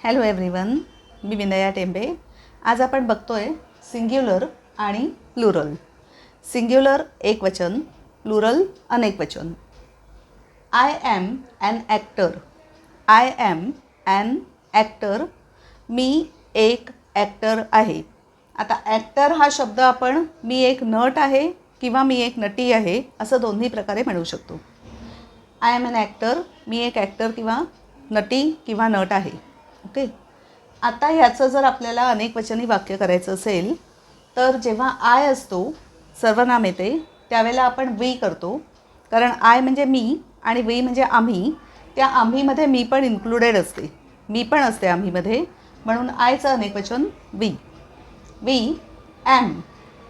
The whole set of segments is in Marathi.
हॅलो एव्हरीवन मी विनया टेंबे. आज आपण बघतो आहे सिंग्युलर आणि प्लुरल. सिंग्युलर एक वचन प्लुरल अनेक वचन. I am an actor I am an actor मी एक ॲक्टर आहे. आता ॲक्टर हा शब्द आपण मी एक नट आहे किंवा मी एक नटी आहे असं दोन्ही प्रकारे म्हणू शकतो. आय ॲम ॲन ॲक्टर मी एक ॲक्टर किंवा नटी किंवा नट आहे. ओके आता ह्याचं जर आपल्याला अनेक वचनी वाक्य करायचं असेल तर जेव्हा आय असतो सर्वनाम येते त्यावेळेला आपण वी करतो. कारण आय म्हणजे मी आणि वी म्हणजे आम्ही. त्या आम्हीमध्ये मी पण इन्क्लुडेड असते. मी पण असते आम्हीमध्ये. म्हणून आयचं अनेक वचन we. We am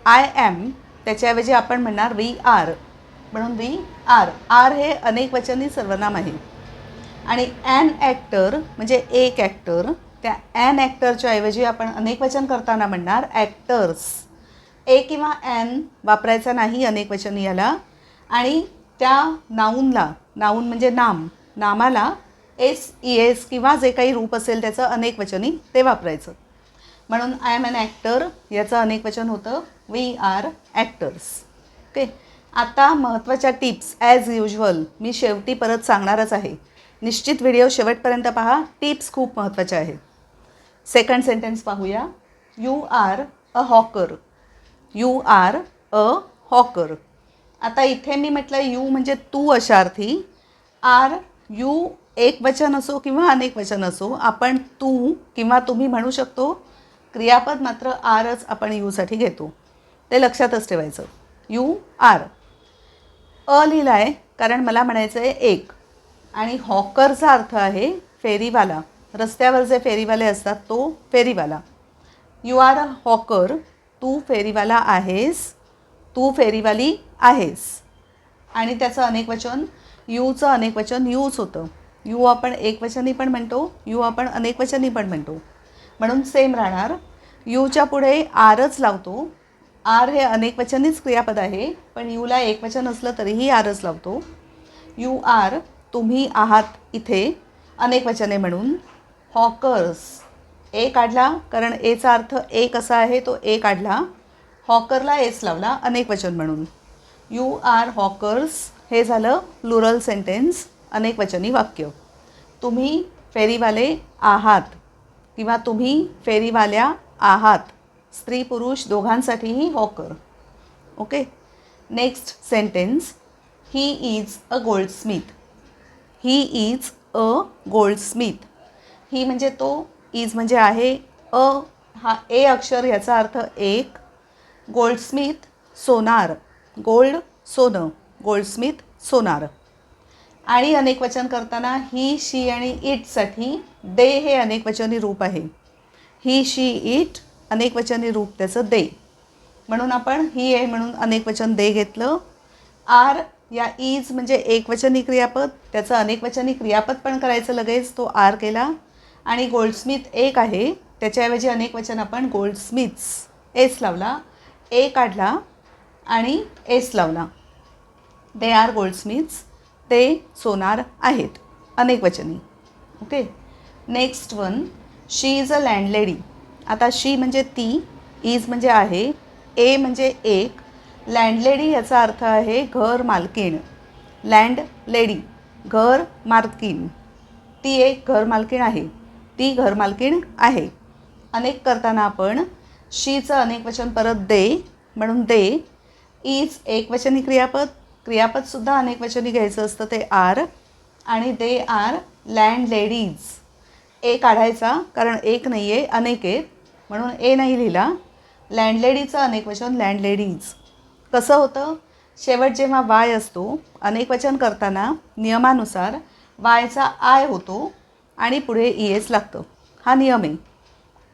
I am त्याच्याऐवजी आपण म्हणणार वी आर. म्हणून वी आर. आर हे अनेक वचनी सर्वनाम आहे. आणि ॲन ॲक्टर म्हणजे एक ॲक्टर त्या ॲन ॲक्टरच्या ऐवजी आपण अनेक वचन करताना म्हणणार ॲक्टर्स ए किंवा ॲन वापरायचा नाही अनेक वचन याला. आणि त्या नाऊनला नाऊन म्हणजे नाम नामाला एस ई एस किंवा जे काही रूप असेल त्याचं अनेक वचनी ते वापरायचं. म्हणून आय एम एन ॲक्टर याचं अनेक वचन होतं. वी आर ॲक्टर्स ओके आता महत्त्वाच्या टिप्स ॲज युजल मी शेवटी परत सांगणारच आहे. निश्चित व्हिडिओ शेवटपर्यंत पहा. टिप्स खूप महत्त्वाच्या आहेत. सेकंड सेंटेन्स पाहूया. You are a hawker you are a hawker आता इथे मी म्हटलं यू म्हणजे तू अशा अर्थी आर यू एक वचन असो किंवा अनेक वचन असो आपण तू किंवा तुम्ही म्हणू शकतो क्रियापद मात्र आरच आपण यूसाठी घेतो. ते लक्षातच ठेवायचं. यू आर अ लिहिला आहे कारण मला म्हणायचं आहे एक. आणि हॉकरचा अर्थ आहे फेरीवाला. रस्त्यावर जे फेरीवाले असतात तो फेरीवाला. यू आर अ हॉकर तू फेरीवाला आहेस. तू फेरीवाली आहेस. आणि त्याचं अनेक वचन यूचं अनेक वचन यूच होतं. यू आपण एकवचनी पण म्हणतो यू आपण अनेकवचनी पण म्हणतो. म्हणून सेम राहणार. यूच्या पुढे आरच लावतो. आर हे अनेकवचनीच क्रियापद आहे पण यूला एकवचन असलं तरीही आरच लावतो. यू आर तुम्ही आहात इथे अनेक वचने म्हणून. हॉकर्स ए काढला कारण एचा अर्थ एक असा आहे तो ए काढला. हॉकरला एस लावला अनेक वचन म्हणून. यू आर हॉकर्स हे झालं प्लुरल सेंटेन्स अनेक वचनी वाक्य. तुम्ही फेरीवाले आहात किंवा तुम्ही फेरीवाल्या आहात. स्त्री पुरुष दोघांसाठीही hawker okay next sentence he is a goldsmith he is a goldsmith he म्हणजे तो इज म्हणजे आहे अ हा ए अक्षर याचा अर्थ एक. गोल्डस्मिथ सोनार. गोल्ड सोनं. गोल्डस्मिथ सोनार. आणि अनेकवचन करताना ही शी आणि इटसाठी दे हे अनेकवचनी रूप आहे. ही शी इट अनेकवचनी रूप त्याचं दे म्हणून आपण ही आहे म्हणून अनेकवचन दे घेतलं. आर या इज म्हणजे एकवचनी क्रियापद त्याचं अनेकवचनी क्रियापद पण करायचं लगेच तो आर केला. आणि गोल्डस्मिथ एक आहे त्याच्याऐवजी अनेक वचन आपण गोल्डस्मिथ्स एस लावला. ए काढला आणि एस लावला. दे आर गोल्डस्मिथ्स ते सोनार आहेत अनेक वचनी okay? Next one she is a landlady. आता शी म्हणजे ती इज म्हणजे आहे ए म्हणजे एक लँडलेडी याचा अर्थ आहे घर मालकीण. लँड लेडी घर मालकीण. ती एक घर मालकीण आहे. ती घर मालकीण आहे. अनेक करताना आपण शीचं अनेक वचन परत दे म्हणून दे. इज एकवचनी क्रियापद. क्रियापदसुद्धा अनेक वचनी घ्यायचं असतं ते आर आणि दे आर लँड लेडीज ए काढायचा कारण एक नाही आहे अनेक आहेत. म्हणून ए नाही लिहिला. लँडलेडीचं अनेक वचन लँडलेडीज कसं होतं? शेवट जेव्हा वाय असतो अनेक वचन करताना नियमानुसार वायचा आय होतो आणि पुढे ई एस लागतं. हा नियम आहे.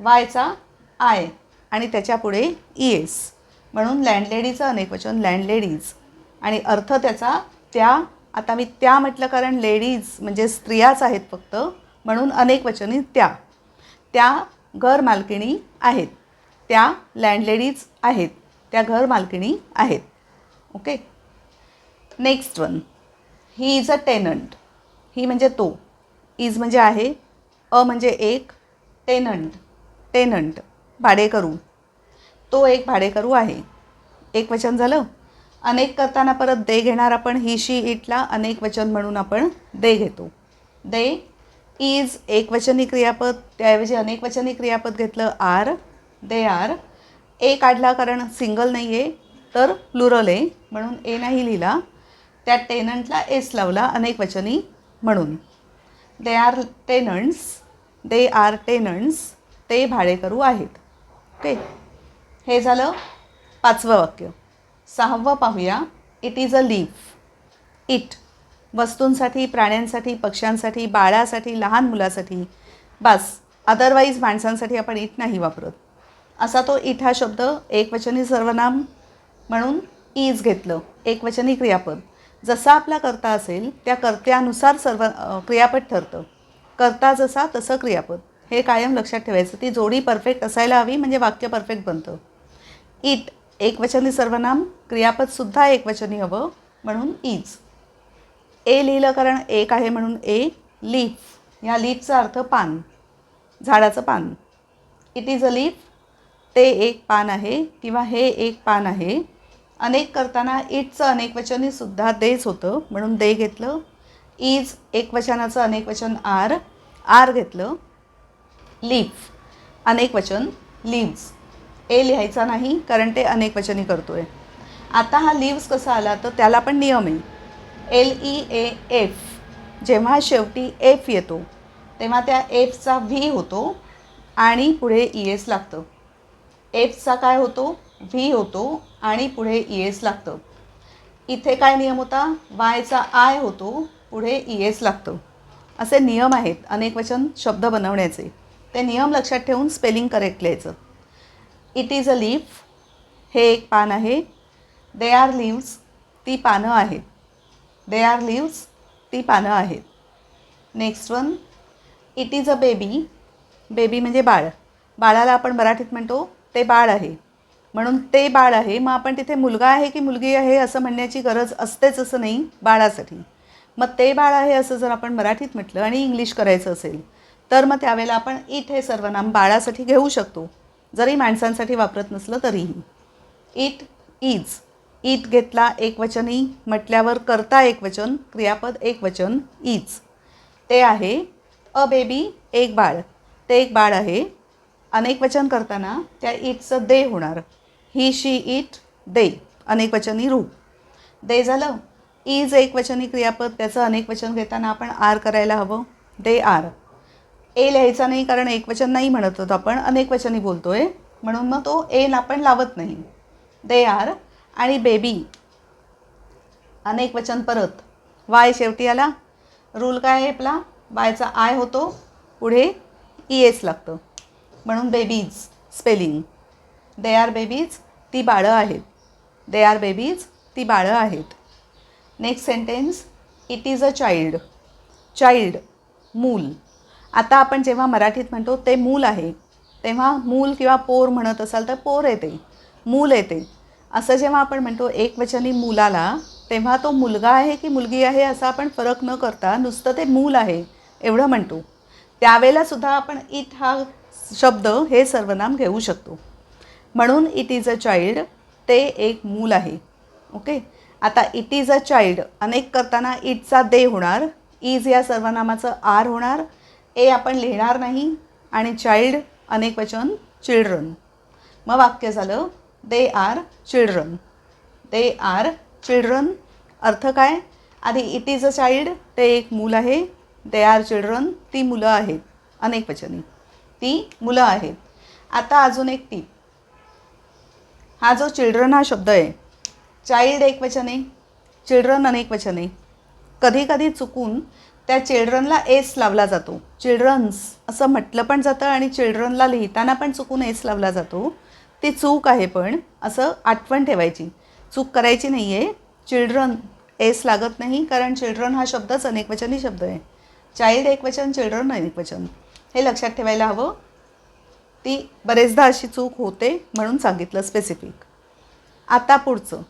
वायचा आय आणि त्याच्या पुढे ई एस. म्हणून लँडलेडीचं अनेक वचन लँडलेडीज आणि अर्थ त्याचा त्या आता मी त्या म्हटलं कारण लेडीज म्हणजे स्त्रियाच आहेत फक्त म्हणून अनेक वचनी त्या. त्या घर मालकिणी आहेत. त्या लँडलेडीज आहेत. त्या घर मालकिणी आहेत. Okay next one he is a tenant he म्हणजे तो. इज म्हणजे आहे. अ म्हणजे एक. टेनंट टेनंट भाडेकरू. तो एक भाडेकरू आहे. एक वचन झालं? अनेक करताना परत दे घेणार आपण ही शी इटला अनेक वचन म्हणून आपण दे घेतो. दे इज एकवचनी क्रियापद. त्याऐवजी अनेक वचनी क्रियापद घेतलं आर. They are. ए काढला कारण सिंगल नाही आहे तर प्लुरल आहे म्हणून ए नाही लिहिला. त्या टेनंटला एस लावला अनेक वचनी म्हणून. They are tenants they are tenants ते भाडेकरू आहेत. ओके. हे झालं पाचवं वाक्य. सहावं पाहूया. It is a leaf it वस्तूंसाठी प्राण्यांसाठी पक्ष्यांसाठी बाळासाठी लहान मुलासाठी. बस. अदरवाईज माणसांसाठी आपण इट नाही वापरत. असा तो इट हा शब्द एकवचनी सर्वनाम म्हणून ईज घेतलं एकवचनी क्रियापद. जसा आपला कर्ता असेल त्या कर्त्यानुसार सर्व क्रियापद ठरतं. कर्ता जसा तसं क्रियापद. हे कायम लक्षात ठेवायचं. ती जोडी परफेक्ट असायला हवी म्हणजे वाक्य परफेक्ट बनतं. इट एकवचनी सर्वनाम क्रियापदसुद्धा एकवचनी हवं म्हणून ईज. ए लिहिलं कारण एक आहे म्हणून ए लीफ. ह्या लीफचा अर्थ पान. झाडाचं पान. इट इज अ लीफ ते एक पान आहे किंवा हे एक पान आहे. अनेक करताना इटचं अनेकवचनी सुद्धा देच होतं. म्हणून दे घेतलं. इज एकवचनाचं अनेकवचन आर. आर घेतलं. लीफ अनेकवचन लिव्ज. ए लिहायचा नाही कारण ते अनेकवचनी आहे आता हा लीव्स कसा आला तर त्याला पण नियम आहे. L E A F. जेव्हा शेवटी एफ येतो तेव्हा त्या एफचा व्ही होतो आणि पुढे ई एस लागतं. एफचा काय होतो? व्ही होतो आणि पुढे ई एस लागतं. इथे काय नियम होता? वायचा आय होतो पुढे ई एस लागतं. असे नियम आहेत अनेक वचन शब्द बनवण्याचे. ते नियम लक्षात ठेवून स्पेलिंग करेक्ट लिहायचं. इट इज अ लीफ हे एक पान आहे. दे आर लिव्स ती पानं आहेत. दे आर लिव्स ती पानं आहेत. Next one it is a baby baby म्हणजे बाळ. बाळाला आपण मराठीत म्हणतो ते बाळ आहे. म्हणून ते बाळ आहे. मग आपण तिथे मुलगा आहे की मुलगी आहे असं म्हणण्याची गरज असतेच असं नाही बाळासाठी. मग ते बाळ आहे असं जर आपण मराठीत म्हटलं आणि इंग्लिश करायचं असेल तर मग त्यावेळेला आपण इट हे सर्वनाम बाळासाठी घेऊ शकतो. जरी माणसांसाठी वापरत नसलं तरीही. It is. इट घेतला एकवचनी म्हटल्यावर करता एकवचन क्रियापद एकवचन इज. ते आहे अ बेबी एक बाळ. ते एक बाळ आहे अनेक वचन करताना त्या इटचं दे होणार. ही शी इट दे. अनेकवचनी रूप दे झालं. इज एकवचनी क्रियापद त्याचं अनेकवचन घेताना आपण आर करायला हवं. They are. ए लिहायचा नाही कारण एकवचन नाही म्हणत होतो आपण अनेकवचनी आहे म्हणून मग तो ए आपण लावत नाही. दे आर आणि बेबी. अनेक वचन परत. वाय शेवटी आला. रूल काय आहे आपला? वायचा आय होतो. पुढे ई एस लागतं. म्हणून babies spelling they are babies ती बाळं आहेत. दे आर बेबीज ती बाळं आहेत. Next sentence it is a child child मूल आता आपण जेव्हा मराठीत म्हणतो ते मूल आहे. तेव्हा मूल किंवा पोर म्हणत असाल तर पोर येते. मूल येते. असं जेव्हा आपण म्हणतो एकवचनी मुलाला तेव्हा तो मुलगा आहे की मुलगी आहे असा आपण फरक न करता नुसतं ते मूल आहे एवढं म्हणतो. त्यावेळेलासुद्धा आपण इट हा शब्द हे सर्वनाम घेऊ शकतो. म्हणून इट इज अ चाइल्ड ते एक मूल आहे. ओके आता इट इज अ चाइल्ड अनेक करताना इटचा दे होणार इज या सर्वनामाचं आर होणार ए आपण लिहिणार नाही आणि चाइल्ड अनेक वचन चिल्ड्रन मग वाक्य झालं they are children they are children अर्थ काय? आधी इट इज अ चाइल्ड ते एक मूल आहे. दे आर चिल्ड्रन ती मुलं आहेत. अनेक वचनी. ती मुलं आहेत. आता अजून एक टीप. हा जो चिल्ड्रन हा शब्द आहे चाइल्ड एक वचन आहे चिल्ड्रन अनेक वचन आहे. कधी कधी चुकून त्या चिल्ड्रनला एस लावला जातो. चिल्ड्रन्स असं म्हटलं पण जातं आणि चिल्ड्रनला लिहिताना पण चुकून एस लावला जातो. ती चूक आहे पण असं आठवण ठेवायची. चूक करायची नाही आहे चिल्ड्रन एस लागत नाही कारण चिल्ड्रन हा शब्दच अनेकवचनी शब्द आहे. चाइल्ड एकवचन चिल्ड्रन अनेकवचन हे लक्षात ठेवायला हवं. ती बरेचदा अशी चूक होते म्हणून सांगितलं स्पेसिफिक आता पुढचं.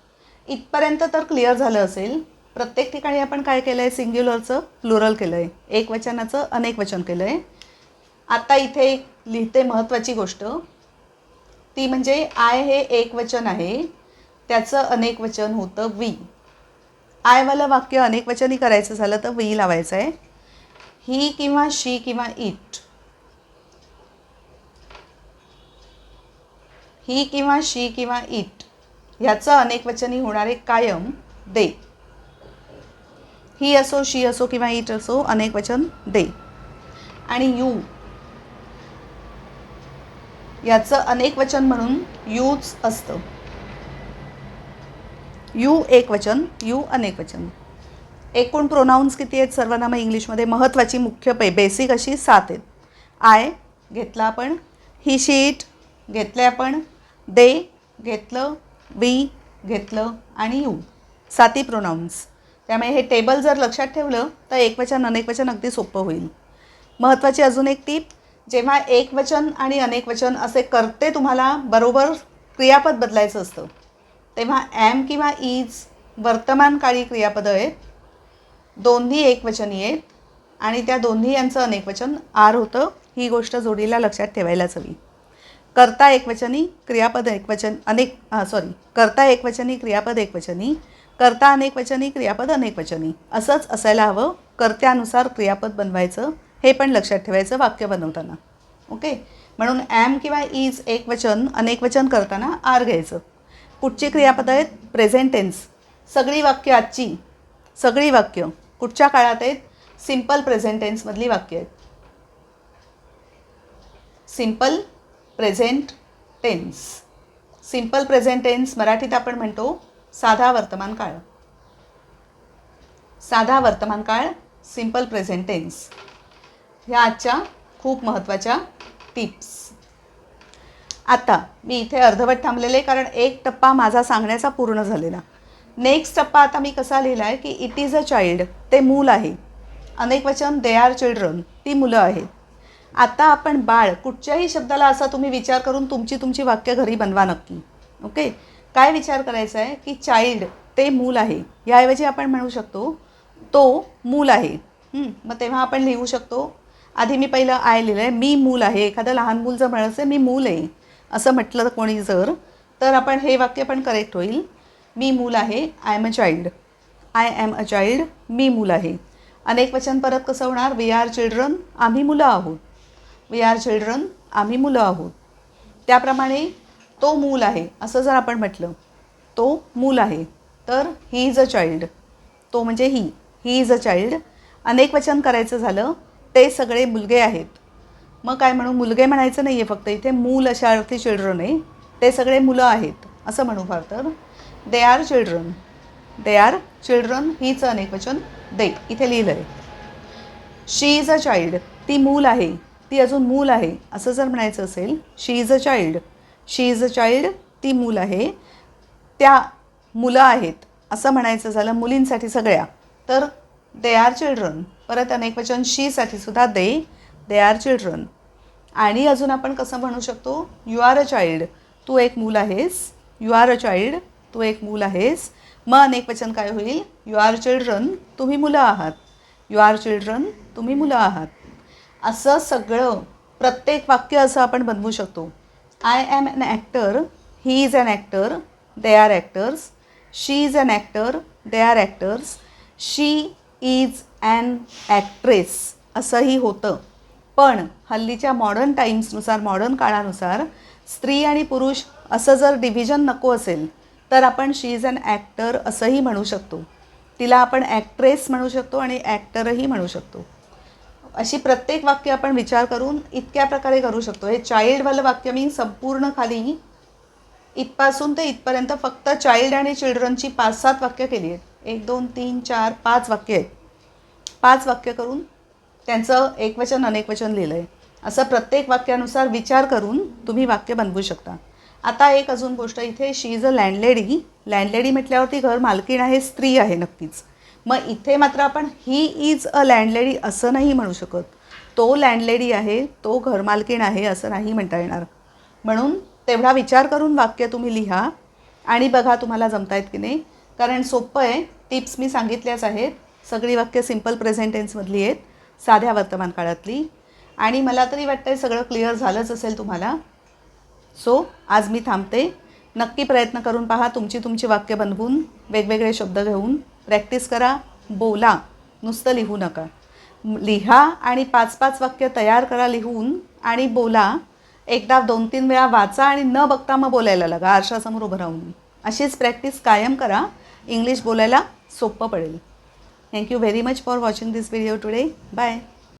इथपर्यंत तर क्लिअर झालं असेल. प्रत्येक ठिकाणी आपण काय केलं आहे सिंग्युलरचं प्लुरल केलं आहे एक वचनाचं अनेक वचन केलं आहे आता इथे एक लिहिते महत्त्वाची गोष्ट. ती म्हणजे आय हे एक वचन आहे. त्याचं अनेक वचन होतं वी. आयवालं वाक्य अनेक वचनी करायचं झालं तर वी लावायचं आहे ही किंवा शी किंवा इट. ही किंवा शी किंवा इट ह्याचं अनेक वचनी होणारे कायम दे. ही असो शी असो किंवा इट असो अनेक वचन दे. आणि यू याचं अनेक वचन म्हणून यूच असतं. यू एक वचन यू अनेक वचन. एकूण प्रोनाऊन्स किती आहेत सर्वनाम इंग्लिशमध्ये? महत्त्वाची मुख्य पे बेसिक अशी सात आहेत. आय घेतला आपण ही शीट घेतले आपण दे घेतलं वी घेतलं आणि यू. साती प्रोनाऊन्स त्यामुळे हे टेबल जर लक्षात ठेवलं तर एकवचन अनेकवचन अगदी सोपं होईल. महत्त्वाची अजून एक टीप जेव्हा एकवचन आणि अनेकवचन असे करते तुम्हाला बरोबर क्रियापद बदलायचं असतं तेव्हा ॲम किंवा इज वर्तमानकाळी क्रियापदं आहेत. दोन्ही एकवचनी आहेत आणि त्या दोन्ही यांचं अनेकवचन आर होतं. ही गोष्ट जोडीला लक्षात ठेवायलाच हवी. कर्ता एकवचनी क्रियापद एकवचन अनेक सॉरी कर्ता एकवचनी क्रियापद एकवचनी कर्ता अनेकवचनी क्रियापद अनेकवचनी. असंच असायला हवं कर्त्यानुसार क्रियापद बनवायचं हे पण लक्षात ठेवायचं वाक्य बनवताना. ओके म्हणून ॲम किंवा इज एकवचन अनेकवचन करताना आर घ्यायचं. कुठची क्रियापदं आहेत? प्रेझेंट टेन्स सगळी वाक्य आजची सगळी वाक्य कुठच्या काळात आहेत? सिंपल प्रेझेंट टेन्समधली वाक्य आहेत. Simple present tense simple present tense मराठीत आपण म्हणतो साधा वर्तमान काळ. साधा वर्तमान काळ सिंपल प्रेझेंट टेन्स ह्या आजच्या खूप महत्त्वाच्या टिप्स आता मी इथे अर्धवट थांबलेले कारण एक टप्पा माझा सांगण्याचा पूर्ण झालेला. नेक्स्ट टप्पा आता मी कसा लिहिला आहे की इट इज अ चाइल्ड ते मूल आहे. अनेक वचन दे आर चिल्ड्रन ती मुलं आहेत. आता आपण बाळ कुठच्याही शब्दाला असा तुम्ही विचार करून तुमची तुमची वाक्य घरी बनवा नक्की. ओके? काय विचार करायचा आहे की चाइल्ड ते मूल आहे. याऐवजी आपण म्हणू शकतो तो मूल आहे. मग तेव्हा आपण लिहू शकतो आधी मी पहिलं आय लिहिलं आहे मी मूल आहे. एखादं लहान मूल जर म्हणायचं मी मूल आहे. असं म्हटलं कोणी जर तर आपण हे वाक्य पण करेक्ट होईल. मी मूल आहे I am a child I am a child मी मूल आहे. अनेक वचन परत कसं होणार? वी आर चिल्ड्रन आम्ही मुलं आहोत. वी आर चिल्ड्रन आम्ही मुलं आहोत. त्याप्रमाणे तो मूल आहे असं जर आपण म्हटलं तो मूल आहे तर ही इज अ चाइल्ड तो म्हणजे ही ही इज अ चाइल्ड अनेक वचन करायचं झालं ते सगळे मुलगे आहेत. मग काय म्हणू मुलगे म्हणायचं नाही आहे फक्त इथे मूल अशा अर्थी चिल्ड्रन आहे. ते सगळे मुलं आहेत असं म्हणू फार तर. They are children they are children हीच अनेक वचन दे इथे लिहिलं आहे शी इज अ चाइल्ड ती मूल आहे. ती अजून मूल आहे. असं जर म्हणायचं असेल she is a child she is a child ती मूल आहे. त्या मुलं आहेत. असं म्हणायचं झालं मुलींसाठी सगळ्या. तर दे आर चिल्ड्रन परत अनेक वचन शीसाठी सुद्धा दे दे आर चिल्ड्रन आणि अजून आपण कसं म्हणू शकतो? यू आर अ चाइल्ड तू एक मूल आहेस. यू आर अ चाइल्ड तू एक मूल आहेस. मग अनेक वचन काय होईल? यू आर चिल्ड्रन तुम्ही मुलं आहात. यू आर चिल्ड्रन तुम्ही मुलं आहात. असं सगळं प्रत्येक वाक्य असं आपण बनवू शकतो. I am an actor he is an actor they are actors she is an actor they are actors she is an actress असंही होतं. पण हल्लीच्या मॉडर्न टाईम्सनुसार मॉडर्न काळानुसार स्त्री आणि पुरुष असं जर डिव्हिजन नको असेल तर आपण शी इज अन ॲक्टर असंही म्हणू शकतो. तिला आपण ॲक्ट्रेस म्हणू शकतो आणि ॲक्टरही म्हणू शकतो. अशी प्रत्येक वाक्य आपण विचार करून इतक्या प्रकारे करू शकतो. हे चाइल्डवालं वाक्य मी संपूर्ण खाली इथपासून ते इथपर्यंत फक्त चाइल्ड आणि चिल्ड्रनची पाच सात वाक्य केली आहेत. एक दोन तीन चार पाच वाक्य आहेत. पाच वाक्य करून त्यांचं एकवचन अनेकवचन लिहिलं आहे असं प्रत्येक वाक्यानुसार विचार करून तुम्ही वाक्य बनवू शकता. आता एक अजून गोष्ट इथे शी इज अ लँडलेडी लँडलेडी म्हटल्यावरती घर मालकीण आहे स्त्री आहे नक्कीच. मग इथे मात्र आपण ही इज अ लँडलेडी असं नाही म्हणू शकत. तो लँडलेडी आहे तो घरमालकीण आहे असं नाही म्हणता येणार. म्हणून तेवढा विचार करून वाक्य तुम्ही लिहा आणि बघा तुम्हाला जमतायत की नाही. कारण सोपं आहे टिप्स मी सांगितल्याच आहेत. सगळी वाक्य सिंपल प्रेझेंटेन्समधली आहेत साध्या वर्तमान काळातली. आणि मला तरी वाटतं सगळं क्लिअर झालंच असेल तुम्हाला. सो आज मी थांबते. नक्की प्रयत्न करून पहा तुमची तुमची वाक्य बनवून वेगवेगळे शब्द घेऊन. प्रॅक्टिस करा बोला नुसतं लिहू नका. लिहा आणि पाच पाच वाक्य तयार करा लिहून आणि बोला. एकदा दोन तीन वेळा वाचा आणि न बघता मग बोलायला लागा आरशासमोर उभं राहून. अशीच प्रॅक्टिस कायम करा. इंग्लिश बोलायला सोपं पडेल. Thank you very much for watching this video today bye